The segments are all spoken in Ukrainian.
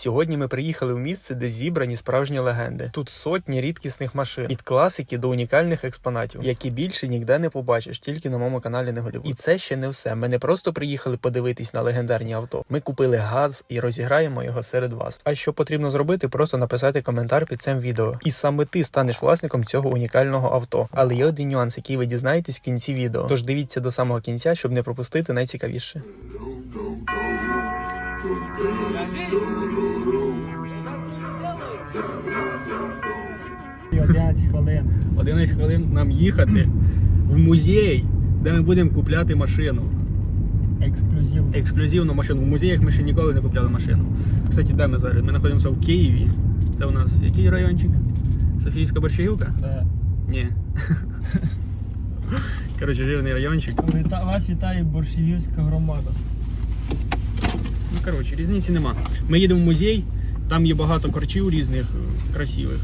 Сьогодні ми приїхали в місце, де зібрані справжні легенди. Тут сотні рідкісних машин від класики до унікальних експонатів, які більше ніде не побачиш, тільки на моєму каналі не Голівуд. І це ще не все. Ми не просто приїхали подивитись на легендарні авто. Ми купили газ і розіграємо його серед вас. А що потрібно зробити? Просто написати коментар під цим відео. І саме ти станеш власником цього унікального авто. Але є один нюанс, який ви дізнаєтесь в кінці відео. Тож дивіться до самого кінця, щоб не пропустити найцікавіше. 11 хвилин. 11 хвилин нам їхати в музей, де ми будемо купляти машину. Ексклюзив. Ексклюзивну машину. В музеях ми ще ніколи не купляли машину. Кстати, де ми зараз? Ми знаходимося в Києві. Це у нас який райончик? Софійська Борщагівка? Да. Ні. Коротше, жирний райончик. Віта- Вас вітає Борщагівська громада. Ну, коротше, різниці нема. Ми їдемо в музей, там є багато корчів різних, е, красивих.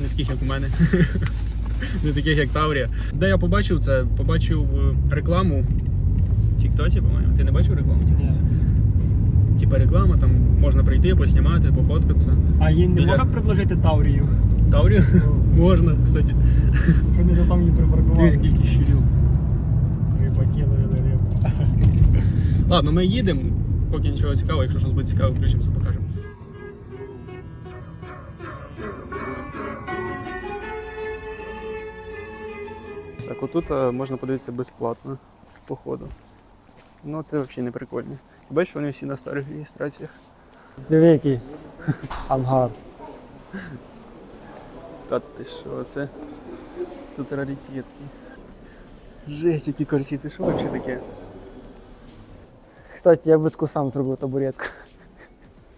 Не таких, як у мене. Не таких, як Таврія. Де я побачив це? Побачив е, рекламу в Тіктоці, по-моєму. Ти не бачив рекламу в Типа реклама, там можна прийти, поснімати, пофоткатися. А їй не Біля- можна предложити Таврію? Таврію? Можна, кстати. Вони там її припаркували? Дивись, скільки щурів. Рибаки ловили рибу. Ладно, ми їдемо. Поки нічого цікавого, якщо щось буде цікаво, включимося, покажемо. Отут е, можна подивитися безплатно, походу. Ну це взагалі не прикольно. Бачиш, вони всі на старих реєстраціях. Диви, який ангар. Та ти що, це? Тут раритетки. Жесть, які корчі, це що взагалі таке? Кстати, я би таку сам зробив табуретку.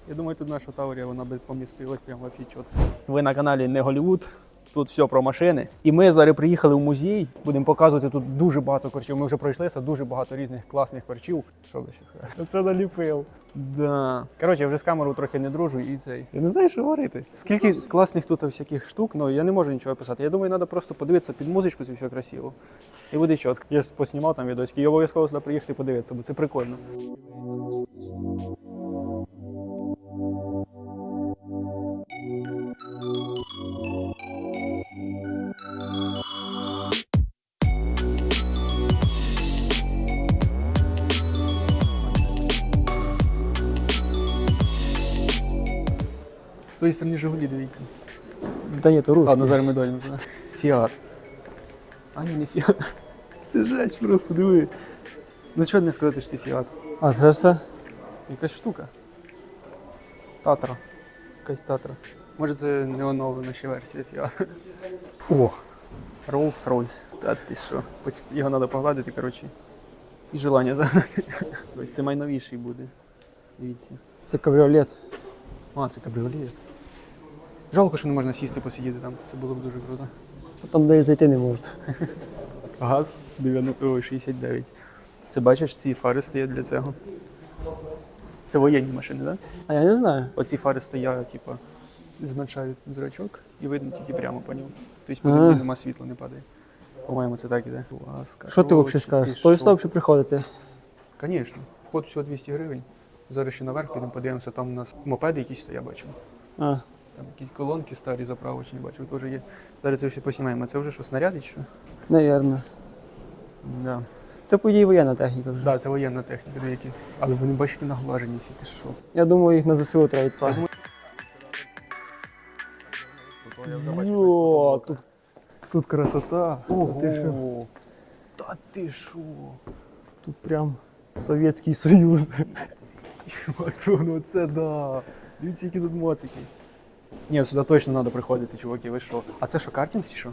Я думаю, тут наша Таврія, вона би помістилась прямо чітко. Ви на каналі Не Голівуд. Тут все про машини. І ми зараз приїхали в музей. Будемо показувати тут дуже багато корчів. Ми вже пройшлися, дуже багато різних класних корчів. Що ви ще скажете? Це наліпив. Да. Коротше, я вже з камерою трохи не дружу і цей. Я не знаю, що говорити. Скільки класних тут всяких штук, ну я не можу нічого описати. Я думаю, треба просто подивитися під музичку, це все красиво. І буде чітко. Я ж поснімав там відосики, і обов'язково сюди приїхати подивитися, бо це прикольно. З тої сторони Жигулі дивіться. Та ні, то русський. Ладно, зараз дойдемо. туди. Фіат. А ні, не фіат. Це жесть просто, диви. Ну чого не сказати, що це фіат? А це все? Якась штука. Татра. Якась татра. Може це не оновлена ще версія фіат. О! Rolls-Royce. Та ти що? Його треба погладити, коротше. І желання загнати. Ось це найновіший буде. Дивіться. Це кабріолет. А, це кабріолет. Жалко, що не можна сісти посидіти там. Це було б дуже круто. Там де і зайти не можна. Газ 90, ой, 69. Це бачиш, ці фари стоять для цього. Це воєнні машини, так? А я не знаю. Оці фари стоять, типу, зменшають зрачок і видно тільки прямо по ньому. Тобто по землі нема світла, не падає. По-моєму, це так іде. Ласка. Що ти взагалі скажеш? Стой, стоп, чи приходити? Звісно. Вход всього 200 гривень. Зараз ще наверх підемо, подивимося, там у нас мопеди якісь стоять, я бачу. А, Там якісь колонки старі заправочні, бачу, теж є. Зараз це все поснімаємо. Це вже що, снаряди чи що? навірно. Да. Це події воєнна техніка вже. Да, це воєнна техніка деякі. Але вони бачите наглажені всі, ти що? Я думаю, їх на ЗСУ треба відправити. Йо, тут, тут красота. Ого! Ти що? Та ти що? Тут прям Совєтський Союз. Чувак, ну це да. Дивіться, які тут моцики. Ні, сюди точно треба приходити, чуваки, ви що? А це що, картинг чи що?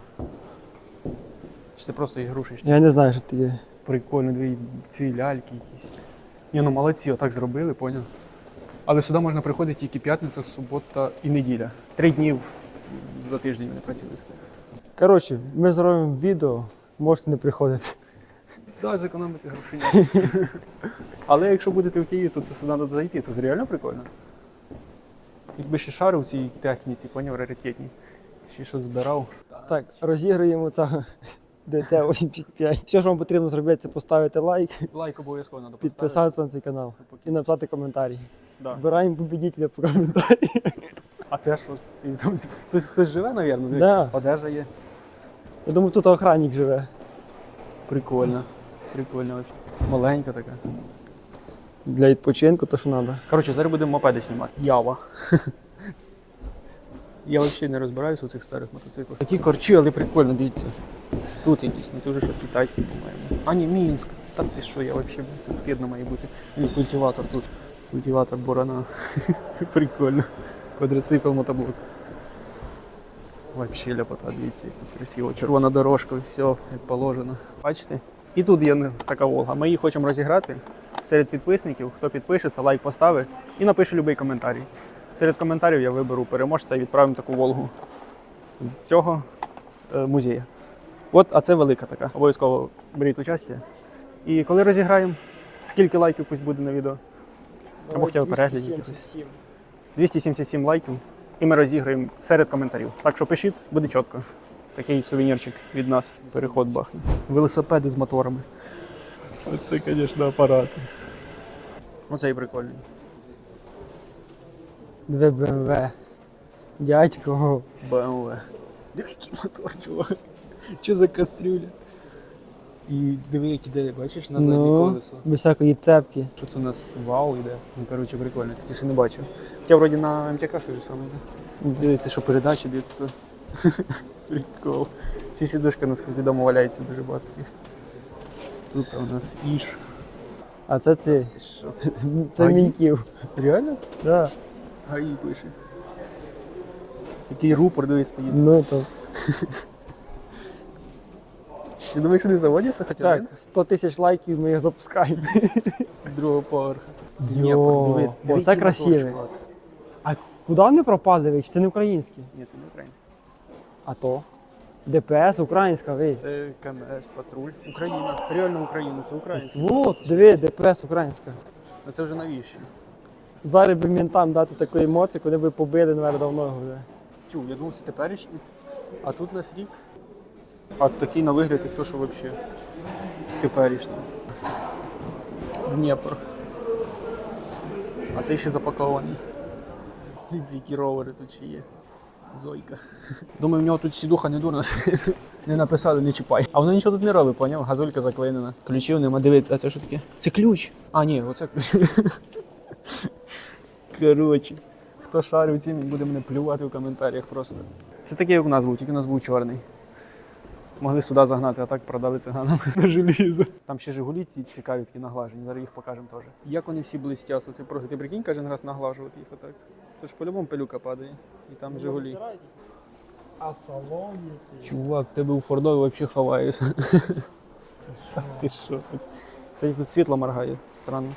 Чи це просто ігрушечні? Я не знаю, що таке. Прикольно, дві ці ляльки якісь. Ні, ну молодці, отак зробили, поняв. Але сюди можна приходити тільки п'ятниця, субота і неділя. Три дні за тиждень вони працюють. Коротше, ми зробимо відео, можете не приходити. Так, зекономити гроші. Але якщо будете в Києві, то це сюди треба зайти, тут реально прикольно. Якби ще шарив у цій техніці, поняв, раритетній. Ще щось збирав. Так, розіграємо цього ДТ-85. Все, що вам потрібно зробити, це поставити лайк, Лайк обов'язково треба підписатися на цей канал і написати коментарі. Да. Вибираємо победителя по коментарі. А це що? І там хтось, хтось живе, мабуть? Да. Одежа є. Я думаю, тут охранник живе. Прикольно. Прикольно вообще. Маленька така. Для відпочинку, то що треба. Коротше, зараз будемо мопеди знімати. Ява. Я взагалі не розбираюся у цих старих мотоциклах. Такі корчі, але прикольно, дивіться. Тут якісь, ну це вже щось китайське, по-моєму. А ні, Мінськ. Та ти що, я взагалі, це стидно має бути. І культиватор тут. Культиватор Борона. Прикольно. Квадроцикл мотоблок. Вообще ляпота, дивіться, тут красиво. Червона дорожка, все як положено. Бачите? І тут є така Волга. Ми її хочемо розіграти серед підписників. Хто підпишеться, лайк поставить і напише будь-який коментарій. Серед коментарів я виберу переможця і відправимо таку Волгу з цього е, музею. От, а це велика така. Обов'язково беріть участь. І коли розіграємо, скільки лайків пусть буде на відео? Або хоча б переглядів якихось. 277. 277 лайків, і ми розіграємо серед коментарів. Так що пишіть, буде чітко. Такий сувенірчик від нас. Переход бахне. Велосипеди з моторами. Оце, звісно, апарати. Оце і прикольний. Две БМВ. Дядько. BMW. Диви, який мотор, чувак. Що за кастрюля? І диви, які де, бачиш, на заднє Ну, колесо. без всякої цепки. Що це у нас вау йде? Ну, коротше, прикольно, таке ще не бачив. Хоча вроді на МТК щось же саме йде. Дивіться, що передачі, тут. Прикол. Ці сідушки у нас, кстати, вдома валяються дуже багато таких. Тут у нас іш. А це ці. Ти що? Це Гаї? міньків. Реально? Да. ГАІ пише. Який рупор, дивись, стоїть. Ну то. Ти думаєш, вони заводяться хоча Так, 100 тисяч лайків ми їх запускаємо. З другого поверха. Йо, оце красивий. А куди вони пропали? ви? Це не українські. Ні, це не Україна. А то? ДПС, українська, ви. Це КМС, патруль. Україна. Реально Україна, це українська. Вот, диви, ДПС українська. А це вже навіщо? Зараз би ментам дати таку емоцію, коли би побили, наверное, давно його вже. Тю, я думав, це теперішній. А тут у нас рік. А такий на вигляд, як то, що взагалі теперішній. Дніпро. А це ще запакований. Дикі ровери тут ще є. Зойка. Думаю, в нього тут сідуха не дурна. Не написали, не чіпай. А воно нічого тут не робить, поняв? Газулька заклинена. Ключів нема. Дивіться, а це що таке? Це ключ. А, ні, оце ключ. Коротше. Хто шарив цим, буде мене плювати в коментарях просто. Це такий, як у нас був, тільки у нас був чорний. Могли сюди загнати, а так продали циганам на желізо. Там ще Жигулі ці цікаві такі наглажені, зараз їх покажемо теж. Як вони всі блистяться, це просто ти прикинь кожен раз наглажувати їх отак. То ж по-любому пилюка падає. І там Жигулі. А салон який. Чувак, тебе у Фордові взагалі ховаєшся. Та Ти що? Кстати, тут світло моргає. Странно.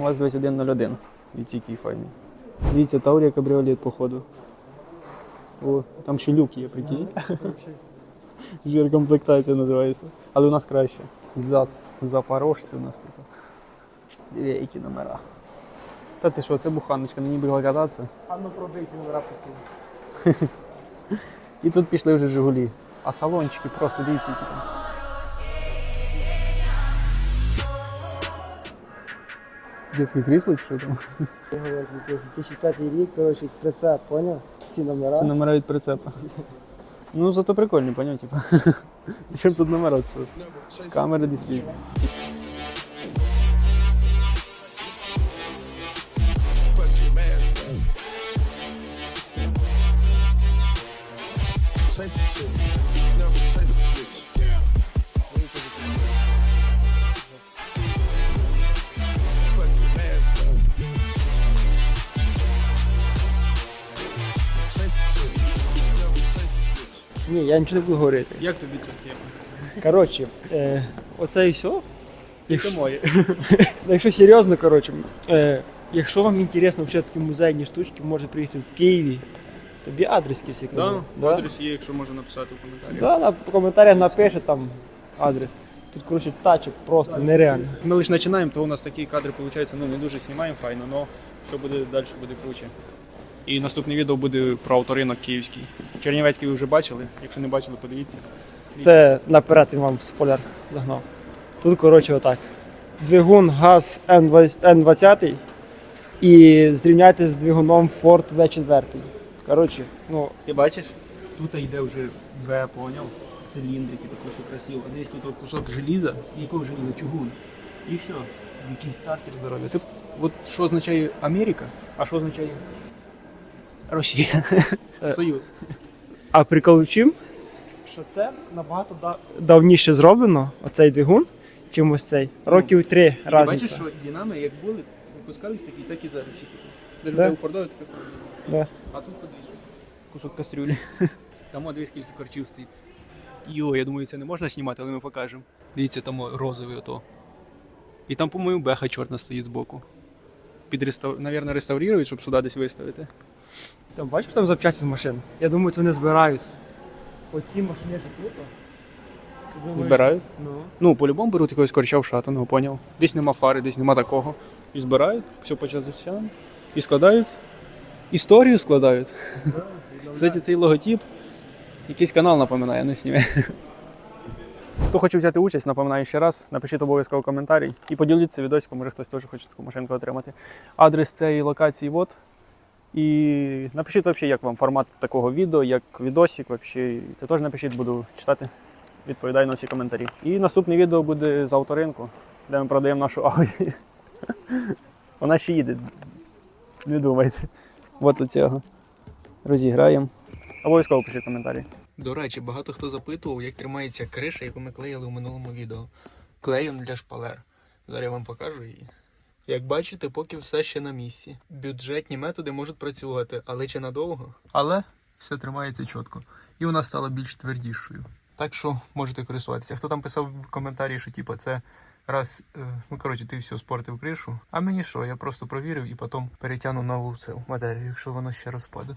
У вас 2101. Дивіться, який файний. Дивіться, Таурія кабріолет, походу. О, там ще люк є, прикинь. Жир комплектація називається. Але у нас краще. ЗАЗ Запорожці у нас тут. Диви, які номера. Та ти що, це буханочка, ній буде кататися. А ну пробийте номера такі. І тут пішли вже Жигулі. А салончики просто дивіться, які там. Крісло чи що там? 2005 рік, коротше, прицеп, поняв? Ці номера. Це номера від прицепа. Ну, зато прикольні, поняв, типа. Зачем тут номера? Що? Камери some shit. Never say Ні, я нічого не буду говорити. Як тобі ця тема? Коротше, е, оце і все. Тільки моє. Ну, Якщо серйозно, коротше, е, якщо вам інтересно взагалі такі музейні штучки, може приїхати в Києві. Тобі адрес якийсь Да, да? адрес є, якщо можна написати в коментарях. Да, на в коментарях напише там адрес. Тут, коротше, тачок просто нереально. Ми лише починаємо, то у нас такі кадри виходить, ну не дуже знімаємо файно, але що буде далі, буде круче. І наступне відео буде про авторинок київський. Чернівецький ви вже бачили, якщо не бачили, подивіться. Це наперед він вам в спойлер загнав. Тут, коротше, отак. Двигун газ N20 і зрівняйте з двигуном Ford V4. Коротше, ну, Ти бачиш? Тут йде вже В, поняв? Циліндрики, таке все красиво. Десь тут кусок желіза, якого желіза, чугун. І все. Якийсь стартер здоров'я. Це от що означає Америка, а що означає Росія. Союз. А прикол в чим? Що це набагато да- давніше зроблено, оцей двигун, чим ось цей. Років три І ти бачиш, що динами як були, випускались такі, так і зараз. Навіть Да. у Фордові таке саме. Да. А тут подивись, кусок кастрюлі. Там о, дивись, скільки корчів стоїть. Йо, я думаю, це не можна знімати, але ми покажемо. Дивіться, там о, розовий ото. І там, по-моєму, беха чорна стоїть збоку. Під рестав... Навірно, реставрують, щоб сюди десь виставити. Там бачиш там запчасті з машин? Я думаю, це вони збирають. Оці машини. Думаєш, Збирають? Ну. Ну, по-любому беруть якогось корча вшатаного, поняв. Десь нема фари, десь нема такого. І збирають, все по часам. І складають. Історію складають. Кстати, цей логотип якийсь канал напоминає, не сніме. Хто хоче взяти участь, напоминаю ще раз, напишіть обов'язково коментарі і поділіться відосиком, може хтось теж хоче таку машинку отримати. Адрес цієї локації от. І напишіть взагалі, як вам формат такого відео, як відосик. Вообще. Це теж напишіть, буду читати. Відповідаю на всі коментарі. І наступне відео буде з авторинку, де ми продаємо нашу Audi. Вона ще їде. Не думайте. От у цього. Розіграємо. Обов'язково пишіть коментарі. До речі, багато хто запитував, як тримається криша, яку ми клеїли у минулому відео. Клеєм для шпалер. Зараз я вам покажу її. Як бачите, поки все ще на місці. Бюджетні методи можуть працювати, але чи надовго? Але все тримається чітко. І вона стала більш твердішою. Так що можете користуватися. Хто там писав в коментарі, що типу, це раз, е, ну коротше, ти все спортив кришу. А мені що? Я просто провірив і потім перетягну нову цю матерію, якщо воно ще розпаде.